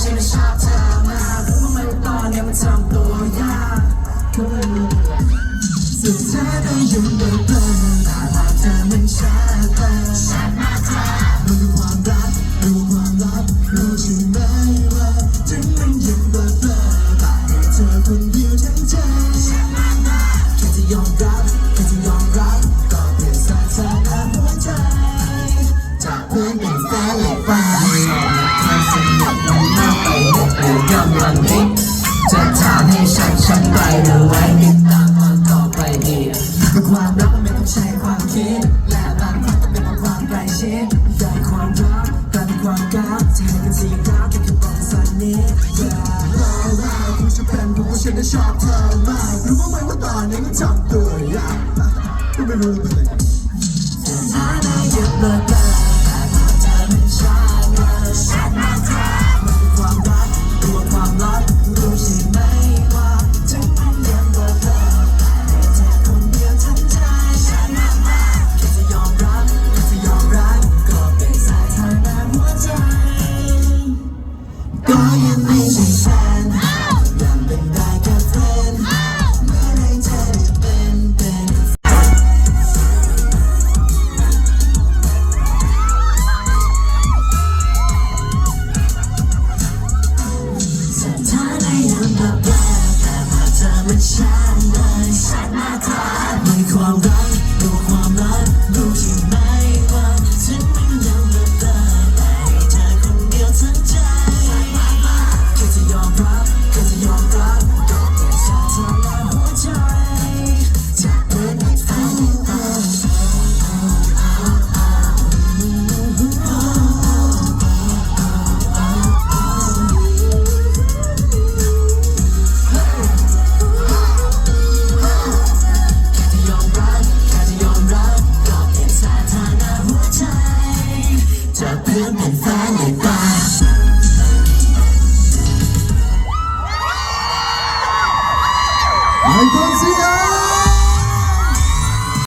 shimmy, shop time. Uh, my, my marathon, never time through. นฉันไปหรือไว้ติดตามตอนต่อไปดีความรักมันไม่ต้องใช้ความคิด และบางครั้งก็เป็นความใกล้ชิดใหญ่ความรักกลายเป็นความรักจะให้กันสีรักก็คือบอกสันนิษฐานเราเราคุณจะเป็นเพราะว่าฉันได้ชอบเธอมากรู้ไหมว่าตอนนี้มันทำตัวยากไม่รู้ ยังไม่ใช่แฟนยังเป็นได้แค่เพื่อนเมื่อไรเธอได้เป็นเป็นสถานะยังแบบแปลกแต่พอเธอมันชัดเลยชัดมากเธอมีความรัก จะเพื่อนแผ่นแฟนได้ปะไอคอนสยา